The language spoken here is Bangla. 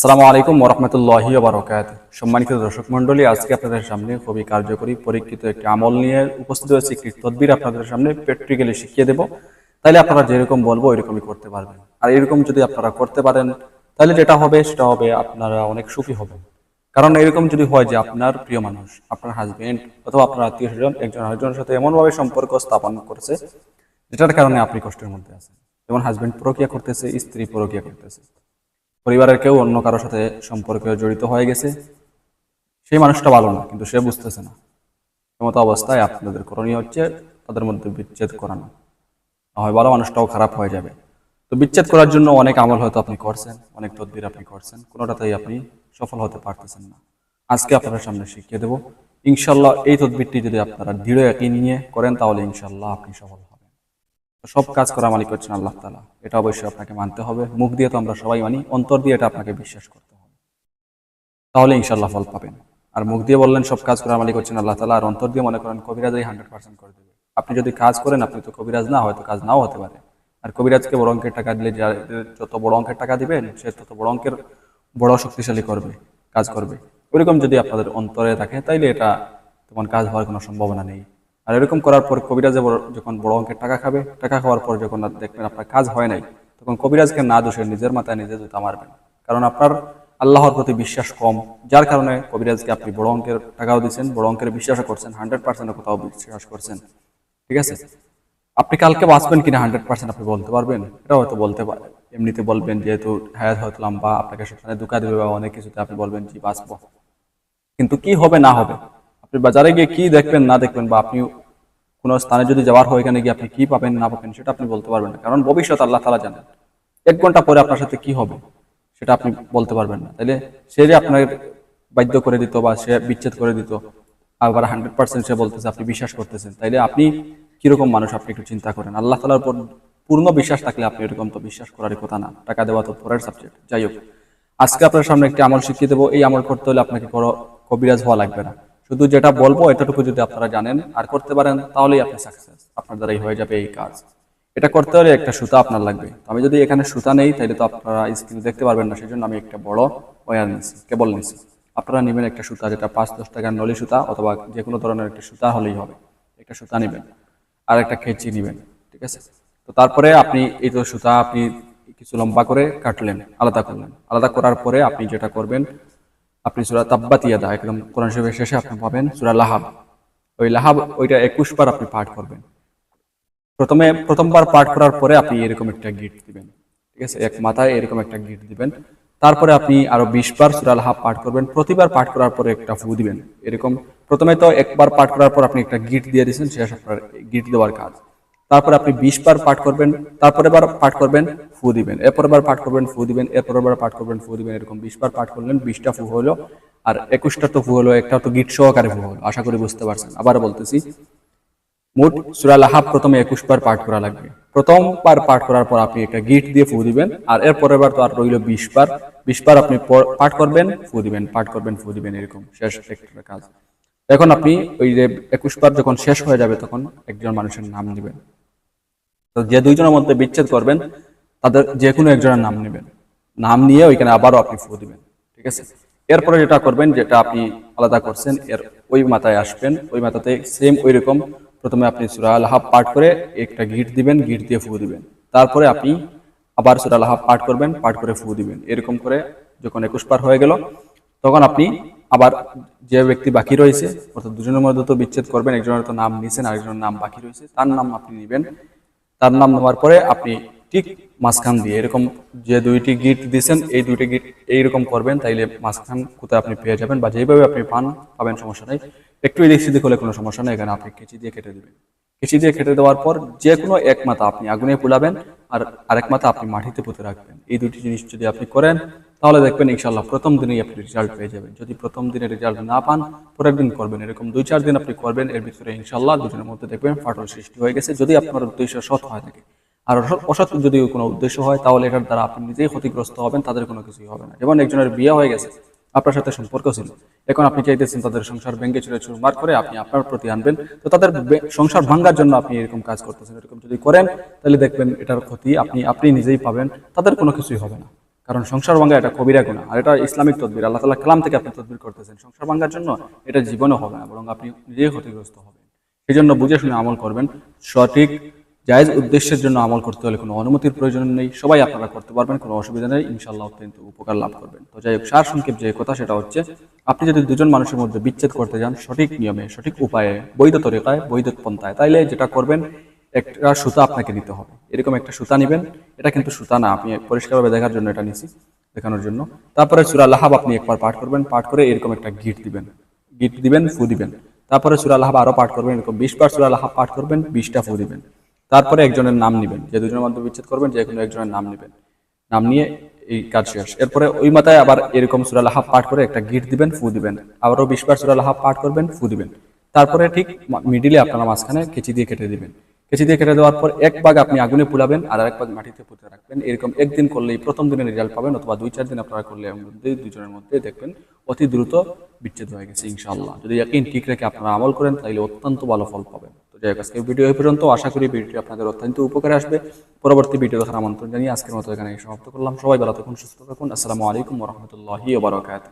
আসসালামু আলাইকুম ওরহমতুল্লাহি বারকাত সম্মানিত দর্শক মণ্ডলী, আজকে আপনাদের সামনে খুবই কার্যকরী, পরীক্ষিত একটি আমল নিয়ে উপস্থিত হয়েছে, একটি তদবির আপনাদের সামনে প্র্যাকটিক্যালি শিখিয়ে দেব। তাহলে আপনারা যেরকম বলব, ওইরকমই করতে পারবেন। আর এরকম যদি আপনারা করতে পারেন তাহলে যেটা হবে, সেটা হবে আপনারা অনেক সুখী হবেন। কারণ এরকম যদি হয় যে আপনার প্রিয় মানুষ, আপনার হাজবেন্ড অথবা আপনার আত্মীয় স্বজন, একজন আরেকজনের সাথে এমনভাবে সম্পর্ক স্থাপন করছে, যেটার কারণে আপনি কষ্টের মধ্যে আছেন। যেমন হাজবেন্ড প্রক্রিয়া করতেছে, স্ত্রী প্রক্রিয়া করতেছে। পরিবারের কেউ অন্য কারোর সাথে সম্পর্কে জড়িত হয়ে গেছে। সেই মানুষটা ভালো না, কিন্তু সে বুঝতেছে না। এমতো অবস্থায় আপনাদের করণীয় হচ্ছে তাদের মধ্যে বিচ্ছেদ করানো না। হয় ভালো মানুষটাও খারাপ হয়ে যাবে। তো বিচ্ছেদ করার জন্য অনেক আমল হয়তো আপনি করছেন, অনেক তদবির আপনি করছেন, কোনোটাতেই আপনি সফল হতে পারতেছেন না। আজকে আপনাদের সামনে শিখিয়ে দেবো, ইনশাল্লাহ এই তদবিরটি যদি আপনারা দৃঢ় একই নিয়ে করেন, তাহলে ইনশাল্লাহ আপনি সফল হবেন। সব কাজ করা মালিক হচ্ছেন আল্লাহ তালা এটা অবশ্যই আপনাকে মানতে হবে। মুখ দিয়ে তো আমরা সবাই মানি অন্তর দিয়ে এটা আপনাকে বিশ্বাস করতে হবে। তাহলে ইনশাল্লাহ ফল পাবেন। আর মুখ দিয়ে বললেন সব কাজ করা মালিক হচ্ছেন আল্লাহ তালা আর অন্তর দিয়ে মনে করেন কবিরাজই হান্ড্রেড পার্সেন্ট করে দেবে। আপনি যদি কাজ করেন আপনি তো কবিরাজ না হয়তো কাজ নাও হতে পারে। আর কবিরাজকে বড় অঙ্কের টাকা দিলে যত বড় অঙ্কের টাকা দিবেন সে তত বড় অঙ্কের বড় শক্তিশালী করবে কাজ করবে। ওইরকম যদি আপনাদের অন্তরে থাকে তাইলে এটা তেমন কাজ হওয়ার কোনো সম্ভাবনা নেই। আর এরকম করার পর কবিরাজে যখন বড় অঙ্কের টাকা খাবে, টাকা খাওয়ার পর যখন দেখবেন আপনার কাজ হয় নাই, তখন কবিরাজকে না দোষে নিজের মাথায় নিজে জুতা মারবেন। কারণ আপনার আল্লাহর প্রতি বিশ্বাস কম, যার কারণে কবিরাজকে আপনি বড় অঙ্কের টাকাও দিচ্ছেন, বড় অঙ্কের বিশ্বাসও করছেন, হান্ড্রেড পার্সেন্ট কোথাও বিশ্বাস করছেন। ঠিক আছে? আপনি কালকে বাঁচবেন কিনা হান্ড্রেড পার্সেন্ট আপনি বলতে পারবেন? এটা হয়তো বলতে পারেন এমনিতে বলবেন যেহেতু হায়াত হয়তো লম্বা, আপনাকে সেখানে দুকা দেবে বা অনেক কিছুতে আপনি বলবেন যে বাঁচবো। কিন্তু কি হবে, না হবে? আপনি বাজারে গিয়ে কি দেখবেন, না দেখবেন বা আপনি কোনো স্থানে যদি যাওয়ার হয়, এখানে গিয়ে আপনি কি পাবেন, না পাবেন, সেটা আপনি বলতে পারবেন না। কারণ ভবিষ্যৎ আল্লাহ তালা জানেন। এক ঘণ্টা পরে আপনার সাথে কি হবে, সেটা আপনি বলতে পারবেন না। তাইলে সে যে আপনার বাধ্য করে দিত বা সে বিচ্ছেদ করে দিত, আবার হান্ড্রেড পার্সেন্ট সে বলতেছে, আপনি বিশ্বাস করতেছেন। তাইলে আপনি কীরকম মানুষ, আপনি একটু চিন্তা করেন। আল্লাহ তালার উপর পূর্ণ বিশ্বাস থাকলে আপনি এরকম তো বিশ্বাস করারই কথা না। টাকা দেওয়া তো পরের সাবজেক্ট যাই হোক, আজকে আপনার সামনে একটি আমল শিখিয়ে দেবো। এই আমল করতে হলে আপনাকে কবিরাজ হওয়া লাগবে না। শুধু যেটা বলব, এতটুকু যদি আপনারা জানেন আর করতে পারেন, তাহলেই আপনি সাকসেস আপনার দ্বারাই হয়ে যাবে এই কাজ। এটা করতে হলে একটা সুতা আপনার লাগবে। আমি যদি এখানে সুতা নেই তাহলে তো আপনারা স্ক্রিনে দেখতে পারবেন না সেই জন্য আমি একটা বড় ওয়ার নিয়েছি কেবল নিচ্ছি আপনারা নেবেন একটা সুতা, যেটা পাঁচ দশ টাকার নলি সুতা অথবা যে কোনো ধরনের একটা সুতা হলেই হবে। একটা সুতা নেবেন। আর একটা খেঁচি নেবেন, ঠিক আছে? তো তারপরে আপনি এই তো সুতা আপনি কিছু লম্বা করে কাটলেন, আলাদা করলেন। আলাদা করার পরে আপনি যেটা করবেন আপনি সুরা তাব্বাতিয়া দা একদম কোরআন শরীফের শেষে আপনি পাবেন সুরা লাহাব। ওই লাহাব, ওইটা একুশ বার আপনি পাঠ করবেন। প্রথমে, প্রথমবার পাঠ করার পরে আপনি এরকম একটা গিট দিবেন, ঠিক আছে? এক মাথায় এরকম একটা গিট দিবেন। তারপরে আপনি আরও বিশ বার সুরা লাহাব পাঠ করবেন। প্রতিবার পাঠ করার পরে একটা ফু দিবেন, এরকম। প্রথমে তো একবার পাঠ করার পর আপনি একটা গিট দিয়ে দিয়েছেন, শেষ আপনার গিট দেওয়ার কাজ। তারপরে আপনি বিশ বার পাঠ করবেন, তারপরে বার পাঠ করবেন, ফু দিবেন। এরপর বার পাঠ করবেন, ফু দিবেন, এরপর বার পাঠ করবেন, ফু দিবেন, এরকম বিশ বার পাঠ করলেন, বিশটা ফু হলো। আর একুশটা তো ফু হলো, একটা তো গিট সহকারে ফু হলো, আশা করি বুঝতে পারছেন। আবার বলতেছি, মোট সুরা লাহাব প্রথমে একুশ বার পাঠ করা লাগবে। প্রথমবার পাঠ করার পর আপনি একটা গিট দিয়ে ফু দিবেন, আর এরপরের বার তো আর রইল বিশ বার। বিশ বার আপনি পাঠ করবেন, ফু দিবেন, পাঠ করবেন, ফু দিবেন, এরকম শেষ একটা কাজ। এখন আপনি ওই যে একুশ বার যখন শেষ হয়ে যাবে, তখন একজন মানুষের নাম দিবেন। যে দুইজনের মধ্যে বিচ্ছেদ করবেন, তাদের যে কোনো একজনের নাম নেবেন। নাম নিয়ে ওইখানে আবারও আপনি ফু দিবেন, ঠিক আছে? এরপরে যেটা করবেন, যেটা আপনি আলাদা করছেন, এর ওই মাথায় আসবেন, ওই মাথাতে সেম ওই রকম প্রথমে আপনি সুরা আল্লাহাব পাঠ করে একটা গিট দিবেন, গিট দিয়ে ফু দিবেন। তারপরে আপনি আবার সুরা আল্লাহাব পাঠ করবেন, পাঠ করে ফু দিবেন। এরকম করে যখন একুশ পার হয়ে গেল, তখন আপনি আবার যে ব্যক্তি বাকি রয়েছে, অর্থাৎ দুজনের মধ্যে তো বিচ্ছেদ করবেন, একজনের তো নাম নিছেন, আরেকজনের নাম বাকি রয়েছে, তার নাম আপনি নেবেন। তার নাম নেওয়ার পরে আপনি ঠিক মাঝখান দিয়ে এরকম যে দুইটি গিট দিয়েছেন এই দুইটি গিট এইরকম করবেন, তাইলে মাঝখান কোথায় আপনি পেয়ে যাবেন বা যেভাবে আপনি পান, পাবেন সমস্যা নেই। একটু এদিক সেদিক হলে কোনো সমস্যা নেই, এখানে আপনি কেঁচি দিয়ে কেটে দেবেন। কেঁচি দিয়ে কেটে দেওয়ার পর যে কোনো এক মাথা আপনি আগুনে পোলাবেন আর আরেক মাথা আপনি মাটিতে পুঁতে রাখবেন। এই দুটি জিনিস যদি আপনি করেন, তাহলে দেখবেন ইনশাল্লাহ প্রথম দিনেই আপনি রেজাল্ট পেয়ে যাবেন। যদি প্রথম দিনে রেজাল্ট না পান, পরের দিন করবেন। এরকম দুই চার দিন আপনি করবেন, এর ভিতরে ইনশাল্লাহ দুজনের মধ্যে দেখবেন ফাটল সৃষ্টি হয়ে গেছে। যদি আপনার উদ্দেশ্য সৎ হয়ে থাকে। আর অসৎ- যদি কোনো উদ্দেশ্য হয়, তাহলে এটার দ্বারা আপনি নিজেই ক্ষতিগ্রস্ত হবেন, তাদের কোনো কিছুই হবে না। যেমন একজনের বিয়ে হয়ে গেছে আপনার সাথে সম্পর্ক ছিল। এখন আপনি চাইতেছেন তাদের সংসার ভেঙে চুরে চুরমার করে আপনি আপনার প্রতি আনবেন। তো তাদের সংসার ভাঙ্গার জন্য আপনি এরকম কাজ করতেছেন। এরকম যদি করেন, তাহলে দেখবেন এটার ক্ষতি আপনি আপনি নিজেই পাবেন। তাদের কোনো কিছুই হবে না। কারণ সংসার ভাঙ্গা এটা কবিরা গুণা আর এটা ইসলামিক তদবির। আল্লাহ তালা কালাম থেকে আপনি তদবির করতেছেন। সংসার ভাঙ্গার জন্য এটা জীবনও হবে না, বরং আপনি নিজেই ক্ষতিগ্রস্ত হবেন। সেই জন্য বুঝে শুনে আমল করবেন। সঠিক জায়েজ উদ্দেশ্যের জন্য আমল করতে হলে কোনো অনুমতির প্রয়োজন নেই। সবাই আপনারা করতে পারবেন, কোনো অসুবিধা নেই। ইনশাল্লাহ অত্যন্ত উপকার লাভ করবেন। তো যাই হোক, সার সংক্ষেপ যে কথা সেটা হচ্ছে, আপনি যদি দুজন মানুষের মধ্যে বিচ্ছেদ করতে যান সঠিক নিয়মে, সঠিক উপায়ে, বৈধ তরিকায়, বৈধ পন্থায়, তাইলে যেটা করবেন, একটা সুতা আপনাকে নিতে হবে। এরকম একটা সুতা নেবেন। এটা কিন্তু সুতা না, আপনি পরিষ্কারভাবে দেখার জন্য এটা নিছি, দেখানোর জন্য। তারপরে সুরা লাহাব আপনি একবার পাঠ করবেন, পাঠ করে এরকম একটা গিট দিবেন। গিট দিবেন, ফু দিবেন। তারপরে সুরা লাহাব আরও পাঠ করবেন, এরকম বিশ বার সুরা লাহাব পাঠ করবেন, বিশটা ফু দিবেন। তারপরে একজনের নাম নেবেন। যে দুজনের মধ্যে বিচ্ছেদ করবেন যে কোনো একজনের নাম নেবেন। নাম নিয়ে এই কাজ শেষ। এরপরে ওই মাথায় আবার এরকম সুরা হাফ পাঠ করে একটা গিট দিবেন ফু দিবেন। আবারও বিশ বার সুরা লাহাব পাঠ করবেন ফু দিবেন। তারপরে ঠিক মিডিলে আপনারা মাঝখানে কেচি দিয়ে কেটে দিবেন। কেচি দিয়ে কেটে দেওয়ার পর এক ভাগ আপনি আগুনে পুলাবেন আর এক ভাগ মাটিতে পুঁতে রাখবেন। এরকম একদিন করলেই প্রথম দিনের রেজাল্ট পাবেন অথবা দুই চার দিন আপনারা করলে মধ্যে দুজনের মধ্যে দেখবেন অতি দ্রুত বিচ্ছেদ হয়ে গেছে ইনশাআল্লাহ। যদি একদিন ঠিক রেখে আপনারা আমল করেন তাহলে অত্যন্ত ভালো ফল পাবেন। যাই হোক আজকে ভিডিও এই পর্যন্ত। আশা করি ভিডিওটি আপনাদের অত্যন্ত উপকারে আসবে। পরবর্তী ভিডিও দেখার আমন্ত্রণ জানিয়ে আজকের মতো এখানে সমাপ্ত করলাম। সবাই ভালো থাকুন, সুস্থ থাকুন। আসসালামু আলাইকুম রহমতুল্লাহি বারকাত